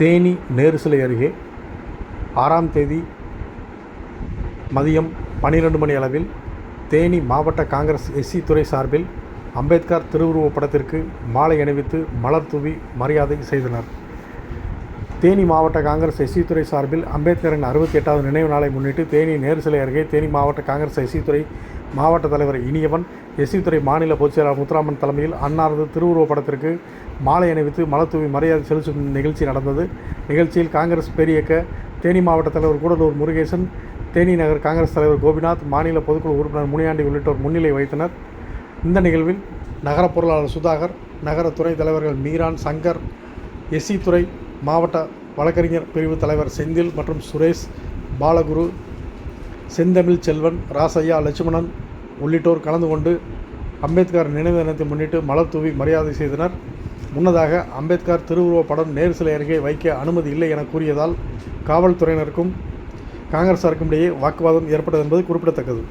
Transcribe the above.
தேனி நேருசிலை அருகே ஆறாம் தேதி மதியம் பன்னிரெண்டு மணி அளவில் தேனி மாவட்ட காங்கிரஸ் எஸ்சி துறை சார்பில் அம்பேத்கர் திருவுருவப் படத்திற்கு மாலை அணிவித்து மலர் தூவி மரியாதை செய்தனர். தேனி மாவட்ட காங்கிரஸ் எஸ்சித்துறை சார்பில் அம்பேத்கரின் அறுபத்தி எட்டாவது நினைவு நாளை முன்னிட்டு தேனி நேரு சிலை அருகே தேனி மாவட்ட காங்கிரஸ் எஸ்சித்துறை துறை மாவட்ட தலைவர் இனியவன் எஸ்சித்துறை மாநில பொதுச்செயலாளர் முத்துராமன் தலைமையில் அன்னாரது திருவுருவப் படத்திற்கு மாலை அணிவித்து மலத்தூவி மரியாதை செலுத்தும் நிகழ்ச்சி நடந்தது. நிகழ்ச்சியில் காங்கிரஸ் பேரியக்க தேனி மாவட்ட தலைவர் கூடலூர் முருகேசன் தேனி நகர் காங்கிரஸ் தலைவர் கோபிநாத் மாநில பொதுக்குழு உறுப்பினர் முனியாண்டி உள்ளிட்டோர் முன்னிலை வைத்தனர் இந்த நிகழ்வில் நகர பொருளாளர் சுதாகர் நகர துறை தலைவர்கள் மீரான் சங்கர் எஸ்சி துறை மாவட்ட வழக்கறிஞர் பிரிவு தலைவர் செந்தில் மற்றும் சுரேஷ் பாலகுரு செந்தமிழ் செல்வன் ராசையா லட்சுமணன் உள்ளிட்டோர் கலந்து கொண்டு அம்பேத்கர் நினைவு தினத்தை முன்னிட்டு மலர் தூவி மரியாதை செய்தனர். முன்னதாக அம்பேத்கர் திருவுருவப் படம் நேரு சிலை அருகே வைக்க அனுமதி இல்லை என கூறியதால் காவல்துறையினருக்கும் காங்கிரசாருக்கும் இடையே வாக்குவாதம் ஏற்பட்டது என்பது குறிப்பிடத்தக்கது.